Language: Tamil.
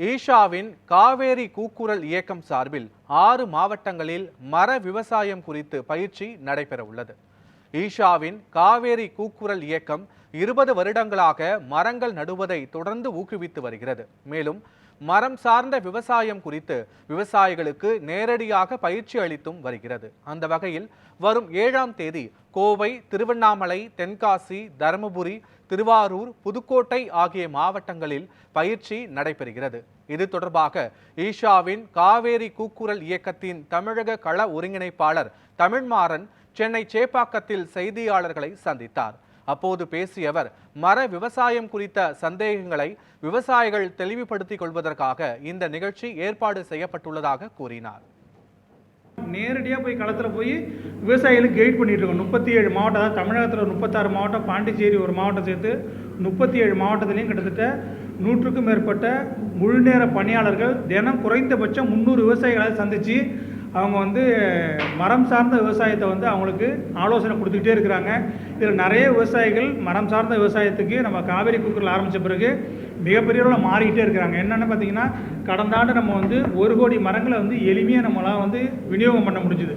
ஈஷாவின் காவேரி கூக்குரல் இயக்கம் சார்பில் ஆறு மாவட்டங்களில் மர விவசாயம் குறித்து பயிற்சி நடைபெற உள்ளது ஈஷாவின் காவேரி கூக்குரல் இயக்கம் இருபது வருடங்களாக மரங்கள் நடுவதை தொடர்ந்து ஊக்குவித்து வருகிறது. மேலும் மரம் சார்ந்த விவசாயம் குறித்து விவசாயிகளுக்கு நேரடியாக பயிற்சி அளித்தும் வருகிறது. அந்த வகையில் வரும் ஏழாம் தேதி கோவை திருவண்ணாமலை தென்காசி தருமபுரி திருவாரூர் புதுக்கோட்டை ஆகிய மாவட்டங்களில் பயிற்சி நடைபெறுகிறது. இது தொடர்பாக ஈஷாவின் காவேரி கூக்குரல் இயக்கத்தின் தமிழக கள ஒருங்கிணைப்பாளர் தமிழ்மாறன் சென்னை சேப்பாக்கத்தில் செய்தியாளர்களை சந்தித்தார். அப்போது பேசிய அவர் மர விவசாயம் குறித்த சந்தேகங்களை விவசாயிகள் தெளிவுபடுத்திக் கொள்வதற்காக இந்த நிகழ்ச்சி ஏற்பாடு செய்யப்பட்டுள்ளதாக கூறினார். நேரடியாக போய் களத்தில் போய் விவசாயிகளுக்கு கைட் பண்ணிட்டு இருக்கோம். முப்பத்தி ஏழு மாவட்டம் அதாவது தமிழகத்தில் முப்பத்தாறு மாவட்டம் பாண்டிச்சேரி ஒரு மாவட்டம் சேர்த்து முப்பத்தி ஏழு மாவட்டத்திலையும் கிட்டத்தட்ட நூற்றுக்கும் மேற்பட்ட முழுநேர பணியாளர்கள் தினம் குறைந்தபட்சம் முந்நூறு விவசாயிகளை சந்தித்து அவங்க வந்து மரம் சார்ந்த விவசாயத்தை வந்து அவங்களுக்கு ஆலோசனை கொடுத்துக்கிட்டே இருக்கிறாங்க. இதில் நிறைய விவசாயிகள் மரம் சார்ந்த விவசாயத்துக்கு நம்ம காவேரி குக்கரில் ஆரம்பித்த பிறகு மிகப்பெரிய அளவில் மாறிக்கிட்டே இருக்கிறாங்க. என்னென்னு பார்த்தீங்கன்னா கடந்த ஆண்டு நம்ம வந்து ஒரு கோடி மரங்களை வந்து எளிமையாக நம்மளால் வந்து விநியோகம் பண்ண முடிஞ்சுது.